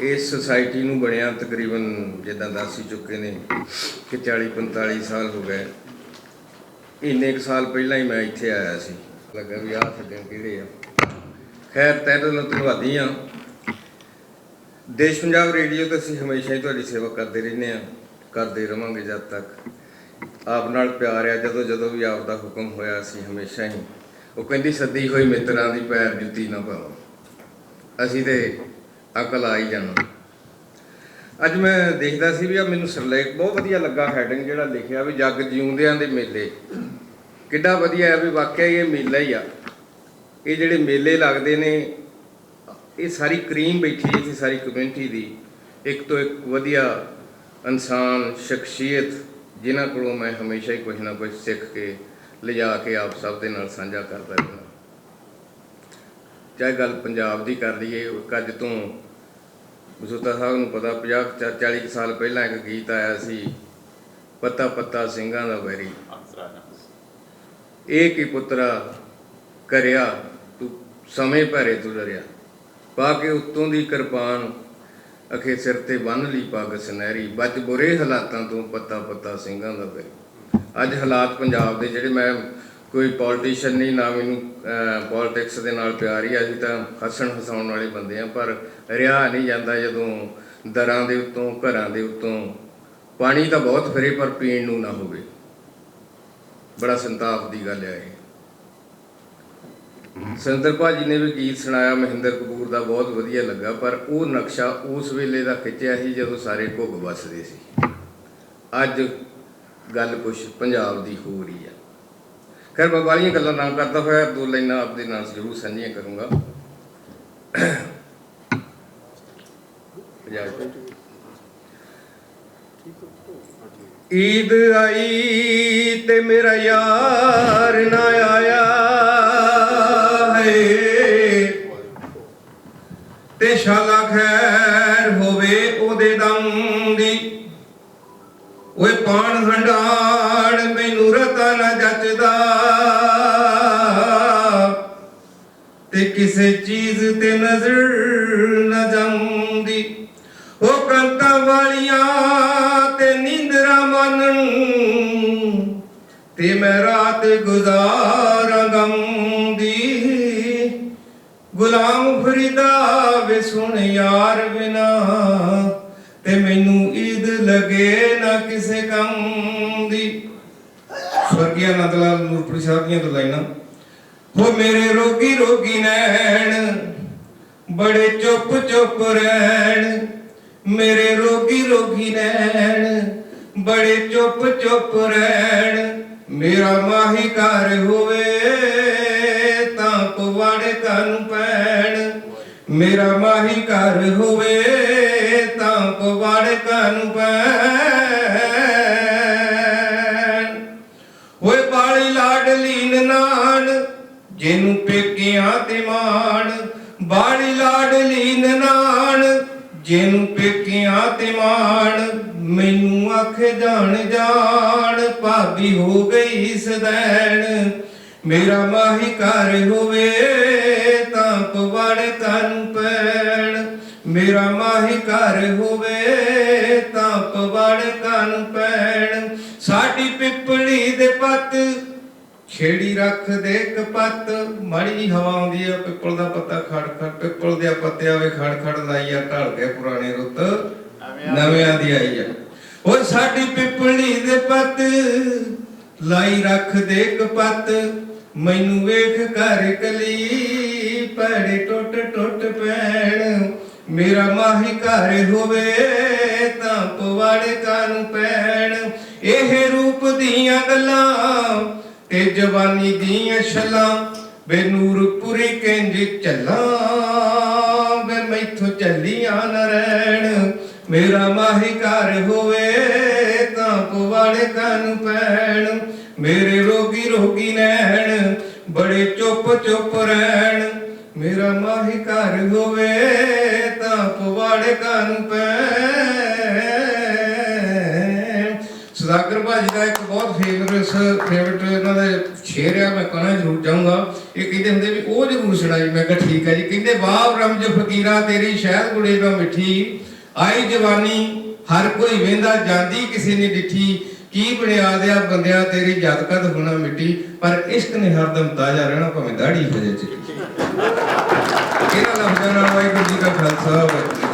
ਇਸ ਸੁਸਾਇਟੀ ਨੂੰ ਬਣਿਆ ਤਕਰੀਬਨ ਜਿੱਦਾਂ ਦੱਸ ਹੀ ਚੁੱਕੇ ਨੇ ਕਿ 40 45 ਸਾਲ ਹੋ ਗਏ। ਇੰਨੇ ਕੁ ਸਾਲ ਪਹਿਲਾਂ ਹੀ ਮੈਂ ਇੱਥੇ ਆਇਆ ਸੀ। ਲੱਗਾ ਵੀ ਆਹ ਦਿਨ ਕਿਹੜੇ ਆ। ਖੈਰ, ਤਹਿ ਦਿਲੋਂ ਧੰਨਵਾਦੀ ਆ ਦੇਸ਼ ਪੰਜਾਬ ਰੇਡੀਓ ਤੇ ਅਸੀਂ ਹਮੇਸ਼ਾ ਹੀ ਤੁਹਾਡੀ ਸੇਵਾ ਕਰਦੇ ਰਹਿੰਦੇ ਆ ਕਰਦੇ ਰਵਾਂਗੇ ਜਦ ਤੱਕ। ਆਪ ਨਾਲ ਪਿਆਰ ਆ, ਜਦੋਂ ਜਦੋਂ ਵੀ ਆਪ ਦਾ ਹੁਕਮ ਹੋਇਆ ਅਸੀਂ ਹਮੇਸ਼ਾ ਹੀ। ਉਹ ਕਹਿੰਦੀ, ਸੱਦੀ ਹੋਈ ਮਿੱਤਰਾਂ ਦੀ ਪੈਰ ਜੁੱਤੀ ਨਾ ਪਾਓ। ਅਸੀਂ ਤੇ ਅਕਲ ਆ ਹੀ ਜਾਣਾ। ਅੱਜ ਮੈਂ ਦੇਖਦਾ ਸੀ ਵੀ ਆ ਮੈਨੂੰ ਸਰਲੇਖ ਬਹੁਤ ਵਧੀਆ ਲੱਗਾ ਹੈਡਿੰਗ ਜਿਹੜਾ ਲਿਖਿਆ ਵੀ ਜੱਗ ਜਿਉਂਦਿਆਂ ਦੇ ਮੇਲੇ। ਕਿੱਡਾ ਵਧੀਆ ਹੈ ਵੀ ਵਾਕਿਆ ਹੀ ਇਹ ਮੇਲਾ ਹੀ ਆ। ਇਹ ਜਿਹੜੇ ਮੇਲੇ ਲੱਗਦੇ ਨੇ, ਇਹ ਸਾਰੀ ਕਰੀਮ ਬੈਠੀ ਹੈ ਇੱਥੇ ਸਾਰੀ ਕਮਿਊਨਿਟੀ ਦੀ। ਇੱਕ ਤੋਂ ਇੱਕ ਵਧੀਆ ਇਨਸਾਨ, ਸ਼ਖਸੀਅਤ, ਜਿਨ੍ਹਾਂ ਕੋਲੋਂ ਮੈਂ ਹਮੇਸ਼ਾ ਹੀ ਕੁਝ ਨਾ ਕੁਝ ਸਿੱਖ ਕੇ ਲਿਜਾ ਕੇ ਆਪ ਸਭ ਦੇ ਨਾਲ ਸਾਂਝਾ ਕਰਦਾ ਰਹਿੰਦਾ। ਚਾਹੇ ਗੱਲ ਪੰਜਾਬ ਦੀ ਕਰ ਲਈਏ, ਇੱਕ ਅੱਜ ਤੋਂ ਬਸੂਤਾ ਸਾਹਿਬ ਨੂੰ ਪਤਾ 50 40 ਸਾਲ ਪਹਿਲਾਂ ਇੱਕ ਗੀਤ ਆਇਆ ਸੀ, ਪੱਤਾ ਪੱਤਾ ਸਿੰਘਾਂ ਦਾ ਵੈਰੀ। ਇਹ ਕੀ ਪੁੱਤਰਾ ਕਰਿਆ, ਤੂੰ ਸਮੇਂ ਭਰੇ ਤੂੰ ਡਰਿਆ। ਪਾ ਕੇ ਉਤੋਂ ਦੀ ਕਿਰਪਾਨ, ਅਖੇ ਸਿਰ ਤੇ ਬੰਨ ਲਈ ਪੱਗ ਸੁਨਹਿਰੀ। ਬਚ ਬੁਰੇ ਹਾਲਾਤਾਂ ਤੋਂ ਪੱਤਾ ਪੱਤਾ ਸਿੰਘਾਂ ਦਾ ਵੈਰੀ। ਅੱਜ ਹਾਲਾਤ ਪੰਜਾਬ ਦੇ ਜਿਹੜੇ ਮੈਂ ਕੋਈ ਪੋਲੀਟੀਸ਼ੀਅਨ ਨਹੀਂ ਨਾ ਮੈਨੂੰ ਪੋਲਿਟਿਕਸ ਦੇ ਨਾਲ ਪਿਆਰ ਹੀ ਆ, ਅਸੀਂ ਤਾਂ ਹੱਸਣ ਹਸਾਉਣ ਵਾਲੇ ਬੰਦੇ ਆ ਪਰ ਰਿਹਾ ਨਹੀਂ ਜਾਂਦਾ ਜਦੋਂ ਦਰਾਂ ਦੇ ਉੱਤੋਂ ਘਰਾਂ ਦੇ ਉੱਤੋਂ। ਪਾਣੀ ਤਾਂ ਬਹੁਤ ਫਿਰੇ ਪਰ ਪੀਣ ਨੂੰ ਨਾ ਹੋਵੇ। ਬੜਾ ਸੰਤਾਪ ਦੀ ਗੱਲ ਹੈ ਇਹ। ਸਿੰਦਰ ਭਾਜੀ ਨੇ ਵੀ ਗੀਤ ਸੁਣਾਇਆ ਮਹਿੰਦਰ ਕਪੂਰ ਦਾ ਬਹੁਤ ਵਧੀਆ ਲੱਗਾ ਪਰ ਉਹ ਨਕਸ਼ਾ ਉਸ ਵੇਲੇ ਦਾ ਖਿੱਚਿਆ ਸੀ ਜਦੋਂ ਸਾਰੇ ਘੁੱਗ ਵੱਸਦੇ ਸੀ। ਅੱਜ ਗੱਲ ਕੁਛ ਪੰਜਾਬ ਦੀ ਹੋ ਰਹੀ ਆ। ਖੈਰ, ਮੈਂ ਵਾਲੀਆਂ ਗੱਲਾਂ ਨਾ ਕਰਦਾ ਹੋਇਆ, ਦੋ ਲਾਈਨਾਂ ਆਪਦੇ ਨਾਲ ਜ਼ਰੂਰ ਸਾਂਝੀਆਂ ਕਰੂੰਗਾ। ਈਦ ਆਈ ਤੇ ਮੇਰਾ ਯਾਰ ਓਏ ਪਾਣ ਹੰਡਾਣ ਮੈਨੂੰ ਰਤਾ ਨਾ ਜੱਚਦਾ। ਤੇ ਕਿਸੇ ਚੀਜ਼ ਤੇ ਨਜ਼ਰ ਨਾ ਜੰਮਦੀ ਉਹ ਕੰਤਾਂ ਵਾਲੀਆਂ ਤੇ ਨੀਂਦਰਾ ਮੰਨਣ ਤੇ ਮੈਂ ਰਾਤ ਗੁਜ਼ਾਰਾਂ ਗਮ ਦੀ ਗੁਲਾਮ ਫਰੀਦਾ ਵੇ ਸੁਣ ਯਾਰ ਬਿਨਾ, ਤੇ ਮੈਨੂੰ ਲਗੇ ਨਾ ਕਿਸੇ ਕੰਮ ਦੀ। ਸਵਰਗੀ ਆਨੰਦ ਲਾਲ ਨੂਰਪੁਰੀ ਸਾਹਿਬ ਦੀਆਂ ਲਾਈਨਾਂ। ਹੋ ਮੇਰੇ ਰੋਗੀ ਰੋਗੀ ਨੈਣ, ਬੜੇ ਚੁੱਪ ਚੁੱਪ ਰਹਿਣ। ਮੇਰੇ ਰੋਗੀ ਰੋਗੀ ਨੈਣ, ਬੜੇ ਚੁੱਪ ਚੁੱਪ ਰਹਿਣ। ਮੇਰਾ ਮਾਹੀ ਘਰ ਹੋਵੇ ਤਾਂ ਪਵਾੜੇ ਕੰਨ ਪੈਣ। ਮੇਰਾ ਮਾਹੀ ਘਰ ਹੋਵੇ ਤਾਂ ਪਵਾੜੇ ਓਏ ਬਾਲੀ ਲਾਡਲੀ ਨਨਾਣ, ਜਿਹਨੂੰ ਪੇਕਿਆਂ ਤੇ ਮਾਣ। ਬਾਲੀ ਲਾਡਲੀ ਨਨਾਣ, ਜਿਹਨੂੰ ਪੇਕਿਆਂ ਤੇ ਮਾਣ। ਮੈਨੂੰ ਆਖੇ ਜਾਣ ਜਾਣ ਭਾਬੀ ਹੋ ਗਈ ਸਦੈਣ ਮੇਰਾ ਮਾਹੀ ਘਰ ਹੋਵੇ, ਤਾਂ ਪਵਾੜ ਕੰਨ ਪੈ ਮੇਰਾ ਮਾਹੀ ਘਰ ਹੋਵੇ ਤਾਂ ਪਵਾੜ ਕੰਨ ਪੈਣ। ਸਾਡੀ ਪਿੱਪਲੀ ਦੇ ਪੱਤ ਛੇੜੀ ਰੱਖ ਦੇ ਇੱਕ ਪੱਤ। ਮਾੜੀ ਹਵਾ ਆਉਂਦੀ ਆ ਪਿੱਪਲ ਦਾ ਪੱਤਾ ਖੜ ਖੜ ਪਿੱਪਲ ਦੇ ਪੱਤਿਆਂ ਵੇ ਖੜ ਖੜ ਲਾਈ ਆ ਢਲ ਕੇ ਪੁਰਾਣੀ ਰੁੱਤ। ਨਵਿਆਂ ਦੀ। ਆਈ ਆ। ਉਹ ਸਾਡੀ ਪਿੱਪਲੀ ਦੇ ਪੱਤ ਲਾਈ ਰੱਖ ਦੇ ਇੱਕ ਪੱਤ। ਮੈਨੂੰ ਵੇਖ ਘਰ ਕਲੀ ਪੜੇ ਟੁੱਟ ਟੁੱਟ ਪੈਣ। ਮੇਰਾ ਮਾਹੀ ਘਰ ਹੋਵੇ ਤਾਂ ਪਵਾੜੇ ਕਾਨੂੰ ਪੈਣ। ਇਹ ਰੂਪ ਦੀਆਂ ਗੱਲਾਂ ਤੇ ਜਵਾਨੀ ਦੀਆਂ ਛਲਾਂ ਬੇ ਨੂਰਪੁਰੀ ਕਿੰਜ ਚੱਲਾਂ ਵੇ ਮੈਥੋਂ ਚੱਲੀਆਂ ਨਾ ਰਹਿਣ। ਮੇਰਾ ਮਾਹੀ ਘਰ ਹੋਵੇ ਤਾਂ ਪਵਾੜੇ ਕਾਨੂੰ ਪੈਣ। ਮੇਰੇ ਰੋਗੀ ਰੋਗੀ ਨੈਣ, ਬੜੇ ਚੁੱਪ ਚੁੱਪ ਰਹਿਣ। ਮੇਰਾ ਮਾਹੀ ਘਰ ਹੋਵੇ ਤਾਂ ਪਵਾੜੇ ਸੁਦਾਗਰ ਭਾਜੀ ਦਾ ਇੱਕ ਬਹੁਤ ਫੇਵਰਟ ਫੇਵਰਟ ਇਹਨਾਂ ਦਾ ਸ਼ੇਰ ਆ, ਮੈਂ ਕਹਿਣਾ ਜ਼ਰੂਰ ਚਾਹੂੰਗਾ। ਇਹ ਕਹਿੰਦੇ ਹੁੰਦੇ ਵੀ ਉਹ ਜ਼ਰੂਰ ਸੁਣਾਈ। ਮੈਂ ਕਿਹਾ ਠੀਕ ਹੈ ਜੀ। ਕਹਿੰਦੇ ਬਾਬ ਰਮਜ ਫਕੀਰਾ, ਤੇਰੀ ਸ਼ਹਿਦ ਗੁੜੇ ਤੋਂ ਮਿੱਠੀ। ਆਈ ਜਵਾਨੀ, ਹਰ ਕੋਈ ਵੇਂਦਾ, ਜਾਂਦੀ ਕਿਸੇ ਨੇ ਡਿੱਠੀ। ਕੀ ਬਣਿਆ ਦਿਆ ਬੰਦਿਆ, ਤੇਰੀ ਜਦ ਕਦ ਹੋਣਾ ਮਿੱਟੀ ਪਰ ਇਸ਼ਕ ਨੇ ਹਰਦਮ ਤਾਜ਼ਾ ਰਹਿਣਾ, ਭਾਵੇਂ ਦਾੜੀ ਹੋ ਜਾਏ ਚਿੱਟੀ। ਇਹਨਾਂ ਲਫ਼ਜ਼ਾਂ ਨਾਲ ਵਾਹਿਗੁਰੂ ਜੀ ਦਾ ਖਾਲਸਾ, ਵਾਹਿਗੁਰੂ